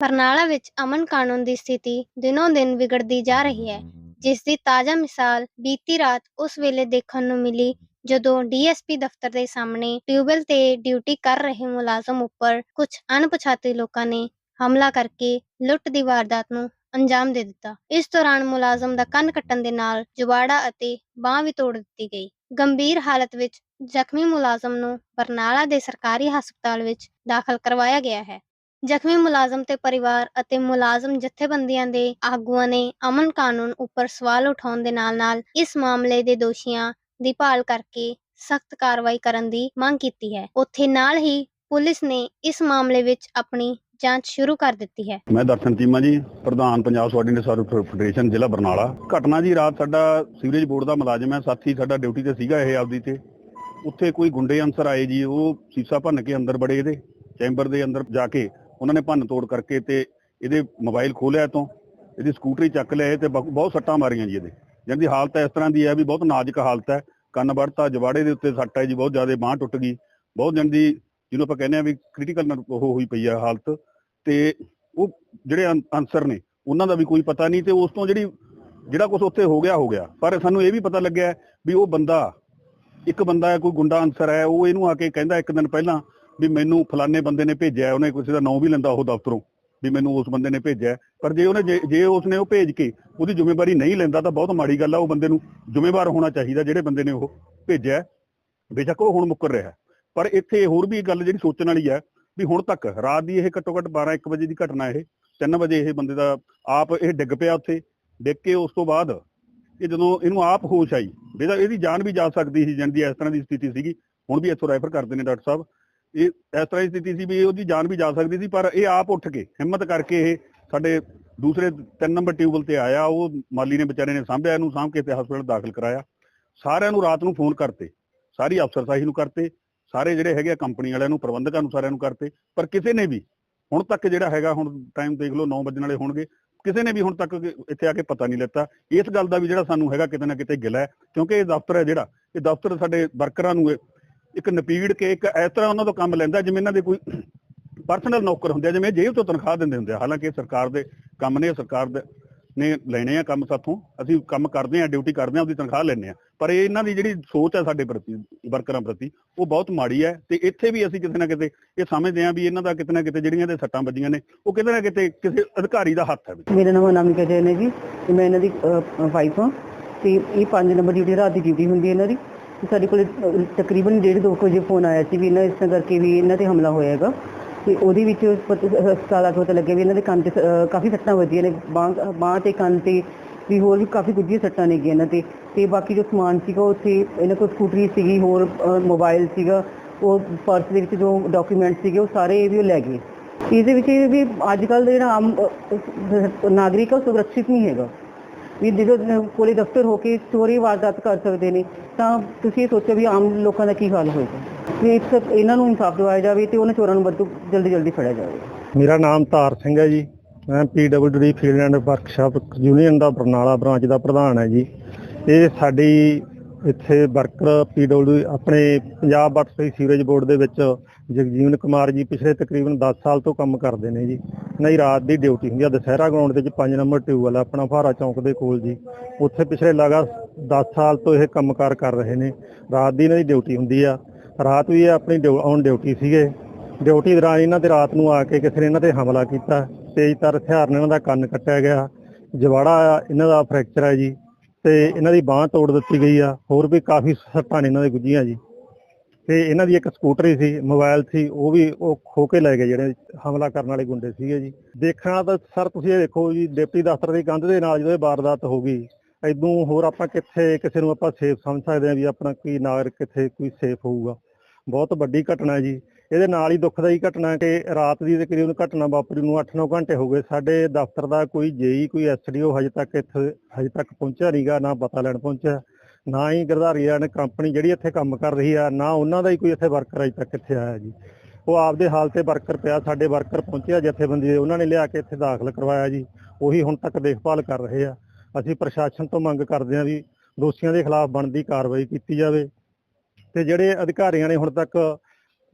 ਬਰਨਾਲਾ ਵਿੱਚ ਅਮਨ ਕਾਨੂੰਨ ਦੀ ਸਥਿਤੀ ਦਿਨੋਂ ਦਿਨ ਵਿਗੜਦੀ ਜਾ ਰਹੀ ਹੈ ਜਿਸ ਦੀ ਤਾਜ਼ਾ ਮਿਸਾਲ ਬੀਤੀ ਰਾਤ ਉਸ ਵੇਲੇ ਦੇਖਣ ਨੂੰ ਮਿਲੀ ਜਦੋਂ ਡੀਐਸਪੀ ਦਫ਼ਤਰ ਦੇ ਸਾਹਮਣੇ ਟਿਊਬਵੈੱਲ ਤੇ ਡਿਊਟੀ ਕਰ ਰਹੇ ਮੁਲਾਜ਼ਮ ਉੱਪਰ ਕੁਝ ਅਣਪਛਾਤੇ ਲੋਕਾਂ ਨੇ ਹਮਲਾ ਕਰਕੇ ਲੁੱਟ ਦੀ ਵਾਰਦਾਤ ਨੂੰ ਅੰਜਾਮ ਦੇ ਦਿੱਤਾ। ਇਸ ਦੌਰਾਨ ਮੁਲਾਜ਼ਮ ਦਾ ਕੰਨ ਕੱਟਣ ਦੇ ਨਾਲ ਜੁਬਾੜਾ ਅਤੇ ਬਾਹ ਵੀ ਤੋੜ ਦਿੱਤੀ ਗਈ। ਗੰਭੀਰ ਹਾਲਤ ਵਿੱਚ ਜ਼ਖਮੀ ਮੁਲਾਜ਼ਮ ਨੂੰ ਬਰਨਾਲਾ ਦੇ ਸਰਕਾਰੀ ਹਸਪਤਾਲ ਵਿੱਚ ਦਾਖਲ ਕਰਵਾਇਆ ਗਿਆ ਹੈ। ਜ਼ਖਮੀ ਮੁਲਾਜ਼ਮ ਤੇ ਪਰਿਵਾਰ ਅਤੇ ਮੁਲਾਜ਼ਮ ਜਥੇਬੰਦੀਆਂ ਦੇ ਆਗੂਆਂ ਨੇ ਅਮਨ ਕਾਨੂੰਨ ਉੱਪਰ ਸਵਾਲ ਉਠਾਉਣ ਦੇ ਨਾਲ-ਨਾਲ ਇਸ ਮਾਮਲੇ ਦੇ ਦੋਸ਼ੀਆਂ ਦੀ ਭਾਲ ਕਰਕੇ ਸਖਤ ਕਾਰਵਾਈ ਕਰਨ ਦੀ ਮੰਗ ਕੀਤੀ ਹੈ। ਉੱਥੇ ਨਾਲ ਹੀ ਪੁਲਿਸ ਨੇ ਇਸ ਮਾਮਲੇ ਵਿੱਚ ਆਪਣੀ ਜਾਂਚ ਸ਼ੁਰੂ ਕਰ ਦਿੱਤੀ ਹੈ। ਮੈਂ ਦਰਸ਼ਨ ਚੀਮਾ ਜੀ, ਪ੍ਰਧਾਨ ਪੰਜਾਬ ਸਵਾਡੀਨੇਟ ਸਰਵਿਸ ਫੈਡਰੇਸ਼ਨ, ਜ਼ਿਲ੍ਹਾ ਬਰਨਾਲਾ। ਘਟਨਾ ਜੀ ਰਾਤ ਸਾਡਾ ਸੀਵਰੇਜ ਬੋਰਡ ਦਾ ਮੁਲਾਜ਼ਮ ਹੈ, ਸਾਥੀ ਸਾਡਾ ਡਿਊਟੀ ਤੇ ਸੀਗਾ ਇਹ ਆਪਦੀ ਤੇ। ਉੱਥੇ ਕੋਈ ਗੁੰਡੇ ਅੰਸਰ ਆਏ ਜੀ, ਉਹ ਸੀਸਾ ਭੰਨ ਕੇ ਅੰਦਰ ਬੜੇ ਇਹਦੇ, ਚੈਂਬਰ ਦੇ ਅੰਦਰ ਜਾ ਕੇ ਉਹਨਾਂ ਨੇ ਭੰਨ ਤੋੜ ਕਰਕੇ ਤੇ ਇਹਦੇ ਮੋਬਾਈਲ ਖੋਲਿਆ ਤੋਂ ਇਹਦੀ ਸਕੂਟਰੀ ਚੱਕ ਲਿਆ ਤੇ ਬਹੁਤ ਸੱਟਾਂ ਮਾਰੀਆਂ ਜੀ ਇਹਦੇ। ਜਿਹਦੀ ਹਾਲਤ ਇਸ ਤਰ੍ਹਾਂ ਦੀ ਹੈ ਵੀ ਬਹੁਤ ਨਾਜ਼ੁਕ ਹਾਲਤ ਹੈ, ਕੰਨ ਵੜਤਾ, ਜਵਾੜੇ ਦੇ ਉੱਤੇ ਸੱਟ ਹੈ ਜੀ, ਬਹੁਤ ਜ਼ਿਆਦਾ ਬਾਂਹ ਟੁੱਟ ਗਈ। ਬਹੁਤ ਜਣ ਦੀ ਜਿਹਨੂੰ ਆਪਾਂ ਕਹਿੰਦੇ ਆ ਵੀ ਕ੍ਰਿਟੀਕਲ ਉਹ ਹੋਈ ਪਈ ਆ ਹਾਲਤ ਤੇ ਉਹ ਜਿਹੜੇ ਅੰ- ਅਨਸਰ ਨੇ, ਉਹਨਾਂ ਦਾ ਵੀ ਕੋਈ ਪਤਾ ਨਹੀਂ ਤੇ ਉਸ ਤੋਂ ਜਿਹੜੀ, ਜਿਹੜਾ ਕੁਝ ਉੱਥੇ ਹੋ ਗਿਆ ਹੋ ਗਿਆ। ਪਰ ਸਾਨੂੰ ਇਹ ਵੀ ਪਤਾ ਲੱਗਿਆ ਵੀ ਉਹ ਬੰਦਾ, ਇੱਕ ਬੰਦਾ ਹੈ, ਕੋਈ ਗੁੰਡਾ ਅਨਸਰ ਹੈ, ਉਹ ਇਹਨੂੰ ਆ ਕੇ ਕਹਿੰਦਾ ਇੱਕ ਦਿਨ ਪਹਿਲਾਂ ਵੀ ਮੈਨੂੰ ਫਲਾਣੇ ਬੰਦੇ ਨੇ ਭੇਜਿਆ ਉਹਨੇ ਕਿਸੇ ਦਾ ਨਾਮ ਵੀ ਲੈਂਦਾ ਉਹ ਦਫ਼ਤਰੋਂ, ਵੀ ਮੈਨੂੰ ਉਸ ਬੰਦੇ ਨੇ ਭੇਜਿਆ ਪਰ ਜੇ ਉਹਨੇ, ਜੇ- ਉਸਨੇ ਉਹ ਭੇਜ ਕੇ ਉਹਦੀ ਜ਼ਿੰਮੇਵਾਰੀ ਨਹੀਂ ਲੈਂਦਾ ਤਾਂ ਬਹੁਤ ਮਾੜੀ ਗੱਲ ਆ ਉਹ ਬੰਦੇ ਨੂੰ ਜ਼ਿੰਮੇਵਾਰ ਹੋਣਾ ਚਾਹੀਦਾ ਜਿਹੜੇ ਬੰਦੇ ਨੇ ਉਹ ਭੇਜਿਆ ਬੇਸ਼ੱਕ ਉਹ ਹੁਣ ਮੁੱਕਰ ਰਿਹਾ ਪਰ ਇੱਥੇ ਹੋਰ ਵੀ ਗੱਲ ਜਿਹੜੀ ਸੋਚਣ ਵਾਲੀ ਹੈ ਵੀ ਹੁਣ ਤੱਕ ਰਾਤ ਦੀ ਇਹ ਘੱਟੋ ਘੱਟ 12 1 ਵਜੇ ਦੀ ਘਟਨਾ ਇਹ 3 ਵਜੇ ਇਹ ਬੰਦੇ ਦਾ ਆਪ ਇਹ ਡਿੱਗ ਪਿਆ ਉੱਥੇ, ਡਿੱਗ ਕੇ ਉਸ ਤੋਂ ਬਾਅਦ ਇਹ ਜਦੋਂ ਇਹਨੂੰ ਆਪ ਹੋਸ਼ ਆਈ, ਵੀ ਇਹਦੀ ਜਾਨ ਵੀ ਜਾ ਸਕਦੀ ਸੀ, ਜਿਹਦੀ ਇਸ ਤਰ੍ਹਾਂ ਦੀ ਸਥਿਤੀ ਸੀਗੀ। ਹੁਣ ਵੀ ਇੱਥੋਂ ਰੈਫਰ ਕਰਦੇ ਨੇ ਡਾਕਟਰ ਸਾਹਿਬ। ਇਹ ਇਸ ਤਰ੍ਹਾਂ ਦੀ ਸਥਿਤੀ ਸੀ ਵੀ ਉਹਦੀ ਜਾਨ ਵੀ ਜਾ ਸਕਦੀ ਸੀ, ਪਰ ਇਹ ਆਪ ਉੱਠ ਕੇ ਹਿੰਮਤ ਕਰਕੇ ਇਹ ਸਾਡੇ ਦੂਸਰੇ 3 ਨੰਬਰ ਟਿਊਬਲ ਤੇ ਆਇਆ। ਉਹ ਮਾਲੀ ਨੇ ਵਿਚਾਰੇ ਨੇ ਸਾਂਭਿਆ, ਇਹਨੂੰ ਸਾਂਭ ਕੇ ਤੇ ਹਸਪੀਟਲ ਦਾਖਲ ਕਰਾਇਆ। ਸਾਰਿਆਂ ਨੂੰ ਰਾਤ ਨੂੰ ਫੋਨ ਕਰਤੇ। ਸਾਰੀ ਅਫਸਰਸ਼ਾਹੀ ਨੂੰ ਕਰਤੇ। ਸਾਰੇ ਜਿਹੜੇ ਹੈਗੇ ਆ ਕੰਪਨੀ ਵਾਲਿਆਂ ਨੂੰ, ਪ੍ਰਬੰਧਕਾਂ ਨੂੰ ਸਾਰਿਆਂ ਨੂੰ ਕਰਤੇ। ਪਰ ਕਿਸੇ ਨੇ ਵੀ ਹੁਣ ਤੱਕ ਜਿਹੜਾ ਹੈਗਾ, ਹੁਣ ਟਾਈਮ ਦੇਖ ਲਓ 9 ਵਜਣ ਵਾਲੇ ਹੋਣਗੇ। ਕਿਸੇ ਨੇ ਵੀ ਹੁਣ ਤੱਕ ਇੱਥੇ ਆ ਕੇ ਪਤਾ ਨਹੀਂ ਲੈਤਾ। ਇਸ ਗੱਲ ਦਾ ਵੀ ਜਿਹੜਾ ਸਾਨੂੰ ਹੈਗਾ ਕਿਤੇ ਨਾ ਕਿਤੇ ਗਿਲਾ ਹੈ। ਕਿਉਂਕਿ ਇਹ ਦਫ਼ਤਰ ਹੈ ਜਿਹੜਾ, ਇਹ ਦਫ਼ਤਰ ਸਾਡੇ ਵਰਕਰਾਂ ਨੂੰ ਇੱਕ ਨਪੀੜ ਕੇ ਇੱਕ ਇਸ ਤਰ੍ਹਾਂ ਉਹਨਾਂ ਤੋਂ ਕੰਮ ਲੈਂਦਾ ਜਿਵੇਂ ਇਹਨਾਂ ਦੇ ਕੋਈ ਪਰਸਨਲ ਨੌਕਰ ਹੁੰਦੇ ਆ, ਜਿਵੇਂ ਜੇਲ੍ਹ ਤੋਂ ਤਨਖਾਹ ਦਿੰਦੇ ਹੁੰਦੇ ਆ। ਹਾਲਾਂਕਿ ਸਰਕਾਰ ਦੇ ਕੰਮ ਨੇ ਸਰਕਾਰ ਦੇ ਨੇ ਲੈਣੇ ਆ ਕੰਮ ਸਾਥੋਂ। ਅਸੀਂ ਕੰਮ ਕਰਦੇ ਆ, ਡਿਊਟੀ ਕਰਦੇ ਆ ਉਹਦੀ ਤਨਖਾਹ ਲੈਣੇ ਆ। ਪਰ ਇਹ ਇਹਨਾਂ ਦੀ ਜਿਹੜੀ ਸੋਚ ਹੈ ਸਾਡੇ ਪ੍ਰਤੀ, ਵਰਕਰਾਂ ਪ੍ਰਤੀ, ਉਹ ਬਹੁਤ ਮਾੜੀ ਹੈ ਤੇ ਇੱਥੇ ਵੀ ਅਸੀਂ ਕਿਤੇ ਨਾ ਕਿਤੇ ਇਹ ਸਮਝਦੇ ਆ ਵੀ ਇਹਨਾਂ ਦਾ ਕਿਤੇ ਨਾ ਕਿਤੇ ਜਿਹੜੀਆਂ ਦੇ ਸੱਟਾਂ ਵੱਜੀਆਂ ਨੇ, ਉਹ ਕਿਤੇ ਨਾ ਕਿਤੇ ਕਿਸੇ ਅਧਿਕਾਰੀ ਦਾ ਹੱਥ ਹੈ ਮੇਰਾ ਨਾਮ ਅਨਾਮਿਕਾ ਜੈਨ ਹੈ ਜੀ। ਤੇ ਮੈਂ ਇਹਨਾਂ ਦੀ ਵਾਈਫ ਹਾਂ। ਤੇ ਇਹ 5 ਨੰਬਰ ਡਿਊਟੀ ਰਾਤ ਦੀ ਡਿਊਟੀ ਹੁੰਦੀ ਹੈ ਇਹਨਾਂ ਦੀ। ਤੇ ਸਾਡੇ ਕੋਲ ਅਹ, ਤਕਰੀਬਨ 1.5 2 ਵਜੇ ਫੋਨ ਆਇਆ ਸੀ ਵੀ ਇਹਨਾਂ ਇਸ ਤਰ੍ਹਾਂ ਕਰਕੇ ਵੀ ਇਹਨਾਂ ਤੇ ਹਮਲਾ ਹੋਇਆ ਹੈਗਾ। ਤੇ ਉਹਦੇ ਵਿੱਚ ਪਤ- ਹਸਪਤਾਲ ਆ ਕੇ ਪਤਾ ਲੱਗਿਆ ਵੀ ਇਹਨਾਂ ਦੇ ਕੰਨ ਤੇ ਅਹ, ਕਾਫੀ ਸੱਟਾਂ ਵੱਜੀਆਂ ਨੇ ਬਾਂਹ ਬਾਂਹ ਤੇ ਕੰਨ ਤੇ ਵੀ ਹੋਰ ਵੀ ਕਾਫੀ ਗੁੱਝੀਆਂ ਸੱਟਾਂ ਨੇ ਇਹਨਾਂ ਤੇ। ਤੇ ਬਾਕੀ ਜੋ ਸਮਾਨ ਸੀਗਾ ਉੱਥੇ ਇਹਨਾਂ ਕੋਲ ਸਕੂਟਰੀ ਸੀਗੀ ਹੋਰ ਮੋਬਾਈਲ ਸੀਗਾ ਉਹ ਪਰਸ ਦੇ ਵਿੱਚ ਜੋ ਡਾਕੂਮੈਂਟ ਸੀਗੇ ਉਹ ਸਾਰੇ ਵੀ ਉਹ ਲੈ ਗਏ। ਇਹਦੇ ਵਿੱਚ ਇਹ ਵੀ ਅੱਜ ਕੱਲ ਦਾ ਜਿਹੜਾ ਆਮ ਅਹ, ਨਾਗਰਿਕ ਆ ਉਹ ਸੁਰੱਖਿਅਤ ਨਹੀਂ ਹੈਗਾ। ਵੀ ਜਦੋਂ ਕੋਲੇ ਦਫ਼ਤਰ ਹੋ ਕੇ ਚੋਰੀ ਵਾਰਦਾਤ ਕਰ ਸਕਦੇ ਨੇ, ਤਾਂ ਤੁਸੀਂ ਇਹ ਸੋਚੋ ਵੀ ਆਮ ਲੋਕਾਂ ਦਾ ਕੀ ਹਾਲ ਹੋਏਗਾ। ਵੀ ਇਸ ਇਹਨਾਂ ਨੂੰ ਇਨਸਾਫ ਦਿਵਾਇਆ ਜਾਵੇ ਤੇ ਉਹਨਾਂ ਚੋਰਾਂ ਨੂੰ ਬਦੂ ਜਲਦੀ ਜਲਦੀ ਫੜਿਆ ਜਾਵੇ। ਮੇਰਾ ਨਾਮ ਤਾਰ ਸਿੰਘ ਹੈ ਜੀ। ਮੈਂ PWD field and workshop union the Barnala branch ਦਾ ਪ੍ਰਧਾਨ ਹੈ ਜੀ। ਇਹ ਸਾਡੀ ਇੱਥੇ ਵਰਕਰ ਪੀਡਬਲਯੂ ਆਪਣੇ ਪੰਜਾਬ ਵਾਟਰ ਸੀਵਰੇਜ ਬੋਰਡ ਦੇ ਵਿੱਚ ਜਗਜੀਵਨ ਕੁਮਾਰ ਜੀ ਪਿਛਲੇ ਤਕਰੀਬਨ 10 ਸਾਲ ਤੋਂ ਕੰਮ ਕਰਦੇ ਨੇ ਜੀ। ਨਹੀਂ, ਰਾਤ ਦੀ ਡਿਊਟੀ ਹੁੰਦੀ ਆ। ਦੁਸਹਿਰਾ ਗਰਾਊਂਡ ਦੇ ਵਿੱਚ 5 ਨੰਬਰ ਟਿਊਬਲ ਆ ਆਪਣਾ ਫਹਾਰਾ ਚੌਂਕ ਦੇ ਕੋਲ ਜੀ। ਉੱਥੇ ਪਿਛਲੇ ਲਗਾ 10 ਸਾਲ ਤੋਂ ਇਹ ਕੰਮਕਾਰ ਕਰ ਰਹੇ ਨੇ। ਰਾਤ ਦੀ ਇਹਨਾਂ ਦੀ ਡਿਊਟੀ ਹੁੰਦੀ ਆ। ਰਾਤ ਵੀ ਇਹ ਆਪਣੀ ਔਨ ਡਿਊਟੀ ਸੀਗੇ। ਡਿਊਟੀ ਦੌਰਾਨ ਇਹਨਾਂ ਤੇ ਰਾਤ ਨੂੰ ਆ ਕੇ ਕਿਸੇ ਨੇ ਇਹਨਾਂ ਤੇ ਹਮਲਾ ਕੀਤਾ। ਤੇਜ਼ਧਾਰ ਹਥਿਆਰ ਨਾਲ ਇਹਨਾਂ ਦਾ ਕੰਨ ਕੱਟਿਆ ਗਿਆ। ਜਵਾੜਾ ਇਹਨਾਂ ਦਾ ਫ੍ਰੈਕਚਰ ਹੈ ਜੀ। ਤੇ ਇਹਨਾਂ ਦੀ ਬਾਹ ਤੋੜ ਦਿੱਤੀ ਗਈ ਆ। ਹੋਰ ਵੀ ਕਾਫੀ ਸੱਟਾਂ ਨੇ ਇਹਨਾਂ ਦੇ ਗੁੱਜੀਆਂ ਜੀ। ਤੇ ਇਹਨਾਂ ਦੀ ਇੱਕ ਸਕੂਟਰੀ ਸੀ, ਮੋਬਾਈਲ ਸੀ, ਉਹ ਵੀ ਉਹ ਖੋ ਕੇ ਲੈ ਗਏ ਜਿਹੜੇ ਹਮਲਾ ਕਰਨ ਵਾਲੇ ਗੁੰਡੇ ਸੀਗੇ ਜੀ। ਦੇਖਣਾ ਤਾਂ ਸਰ ਤੁਸੀਂ ਇਹ ਦੇਖੋ ਜੀ, ਡਿਪਟੀ ਦਫ਼ਤਰ ਦੀ ਕੰਧ ਦੇ ਨਾਲ ਜਦੋਂ ਇਹ ਵਾਰਦਾਤ ਹੋ ਗਈ ਐਦੋਂ ਹੋਰ ਆਪਾਂ ਕਿੱਥੇ ਕਿਸੇ ਨੂੰ ਆਪਾਂ ਸੇਫ ਸਮਝ ਸਕਦੇ ਹਾਂ ਵੀ ਆਪਣਾ ਕੀ ਨਾਗਰਿਕ ਕਿੱਥੇ, ਕੋਈ ਸੇਫ ਹੋਊਗਾ। ਬਹੁਤ ਵੱਡੀ ਘਟਨਾ ਜੀ। ਇਹਦੇ ਨਾਲ ਹੀ ਦੁੱਖਦਾਈ ਘਟਨਾ ਕਿ ਰਾਤ ਦੀ ਤਕਰੀਬਨ ਘਟਨਾ ਵਾਪਰੀ ਨੂੰ 8-9 ਘੰਟੇ ਹੋ ਗਏ। ਸਾਡੇ ਦਫ਼ਤਰ ਦਾ ਕੋਈ ਜੇਈ, ਕੋਈ ਐਸਡੀਓ ਹਜੇ ਤੱਕ ਇੱਥੇ, ਹਜੇ ਤੱਕ ਪਹੁੰਚਿਆ ਨਹੀਂਗਾ ਨਾ ਪਤਾ ਲੈਣ ਪਹੁੰਚਿਆ। ਨਾ ਹੀ ਗਰਧਾਰੀ ਨੇ ਕੰਪਨੀ ਜਿਹੜੀ ਇੱਥੇ ਕੰਮ ਕਰ ਰਹੀ ਆ, ਨਾ ਉਹਨਾਂ ਦਾ ਹੀ ਕੋਈ ਇੱਥੇ ਵਰਕਰ ਅਜੇ ਤੱਕ ਇੱਥੇ ਆਇਆ ਜੀ। ਉਹ ਆਪਦੇ ਹਾਲ ਤੇ ਵਰਕਰ ਪਿਆ, ਸਾਡੇ ਵਰਕਰ ਪਹੁੰਚਿਆ ਜਥੇਬੰਦੀ ਦੇ, ਉਹਨਾਂ ਨੇ ਲਿਆ ਕੇ ਇੱਥੇ ਦਾਖਲ ਕਰਵਾਇਆ ਜੀ। ਉਹੀ ਹੁਣ ਤੱਕ ਦੇਖਭਾਲ ਕਰ ਰਹੇ ਆ। ਅਸੀਂ ਪ੍ਰਸ਼ਾਸਨ ਤੋਂ ਮੰਗ ਕਰਦੇ ਹਾਂ ਵੀ ਦੋਸ਼ੀਆਂ ਦੇ ਖਿਲਾਫ ਬਣਦੀ ਕਾਰਵਾਈ ਕੀਤੀ ਜਾਵੇ। ਤੇ ਜਿਹੜੇ ਅਧਿਕਾਰੀਆਂ ਨੇ ਹੁਣ ਤੱਕ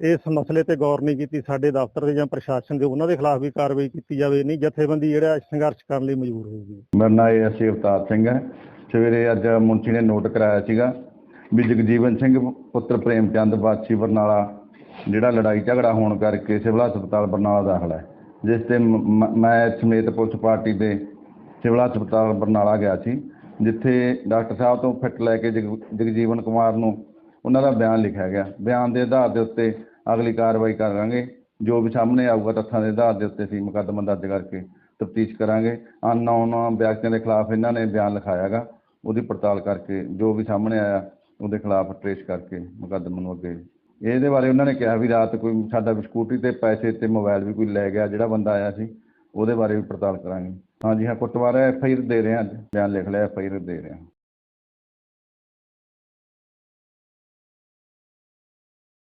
ਇਸ ਮਸਲੇ ਤੇ ਗੌਰ ਨਹੀਂ ਕੀਤੀ, ਸਾਡੇ ਦਫ਼ਤਰ ਦੇ ਜਾਂ ਪ੍ਰਸ਼ਾਸਨ ਦੇ, ਉਹਨਾਂ ਦੇ ਖਿਲਾਫ ਵੀ ਕਾਰਵਾਈ ਕੀਤੀ ਜਾਵੇ। ਨਹੀਂ, ਜਥੇਬੰਦੀ ਜਿਹੜਾ ਸੰਘਰਸ਼ ਕਰਨ ਲਈ ਮਜਬੂਰ ਹੋਊਗੀ। ਮੇਰਾ ਨਾਂ ਇਹ ਅਸੀਂ ਅਵਤਾਰ ਸਿੰਘ ਹੈ। ਸਵੇਰੇ ਅੱਜ ਮੁੰਸ਼ੀ ਨੇ ਨੋਟ ਕਰਾਇਆ ਸੀਗਾ ਵੀ ਜਗਜੀਵਨ ਸਿੰਘ ਪੁੱਤਰ ਪ੍ਰੇਮ ਚੰਦ ਬਾਦਸ਼ੀ ਬਰਨਾਲਾ, ਜਿਹੜਾ ਲੜਾਈ ਝਗੜਾ ਹੋਣ ਕਰਕੇ ਸਿਵਲ ਹਸਪਤਾਲ ਬਰਨਾਲਾ ਦਾਖਲ ਹੈ, ਜਿਸ ਤੇ ਮ- ਮੈਂ ਸਮੇਤ ਪੁਲਿਸ ਪਾਰਟੀ ਦੇ ਸਿਵਲ ਹਸਪਤਾਲ ਬਰਨਾਲਾ ਗਿਆ ਸੀ, ਜਿੱਥੇ ਡਾਕਟਰ ਸਾਹਿਬ ਤੋਂ ਫਿੱਟ ਲੈ ਕੇ ਜਗ- ਜਗਜੀਵਨ ਕੁਮਾਰ ਨੂੰ ਉਹਨਾਂ ਦਾ ਬਿਆਨ ਲਿਖਿਆ ਗਿਆ। ਬਿਆਨ ਦੇ ਆਧਾਰ ਦੇ ਉੱਤੇ ਅਗਲੀ ਕਾਰਵਾਈ ਕਰਾਂਗੇ, ਜੋ ਵੀ ਸਾਹਮਣੇ ਆਊਗਾ ਤੱਥਾਂ ਦੇ ਆਧਾਰ ਦੇ ਉੱਤੇ ਸੀ ਮੁਕੱਦਮਾ ਦਰਜ ਕਰਕੇ ਤਫਤੀਸ਼ ਕਰਾਂਗੇ। ਅਨਨੋਨ ਵਿਅਕਤੀਆਂ ਦੇ ਖਿਲਾਫ ਇਹਨਾਂ ਨੇ ਬਿਆਨ ਲਿਖਾਇਆਗਾ। ਉਹਦੀ ਪੜਤਾਲ ਕਰਕੇ ਜੋ ਵੀ ਸਾਹਮਣੇ ਆਇਆ, ਉਹਦੇ ਖਿਲਾਫ ਟਰੇਸ ਕਰਕੇ ਮੁਕੱਦਮੇ ਨੂੰ ਅੱਗੇ। ਇਹਦੇ ਬਾਰੇ ਉਹਨਾਂ ਨੇ ਕਿਹਾ ਵੀ ਰਾਤ ਕੋਈ ਸਾਡਾ ਵੀ ਤੇ ਪੈਸੇ ਤੇ ਮੋਬਾਈਲ ਵੀ ਕੋਈ ਲੈ ਗਿਆ, ਜਿਹੜਾ ਬੰਦਾ ਆਇਆ ਸੀ, ਉਹਦੇ ਬਾਰੇ ਵੀ ਪੜਤਾਲ ਕਰਾਂਗੇ। ਹਾਂਜੀ, ਹਾਂ ਕੁੱਟਵਾਰਾ ਐਫ ਆਈ ਆਰ ਦੇ ਰਹੇ ਹਾਂ ਅੱਜ। ਬਿਆਨ ਲਿਖ ਲਿਆ, ਐਫ ਆਈ ਆਰ ਦੇ ਰਹੇ ਹਾਂ।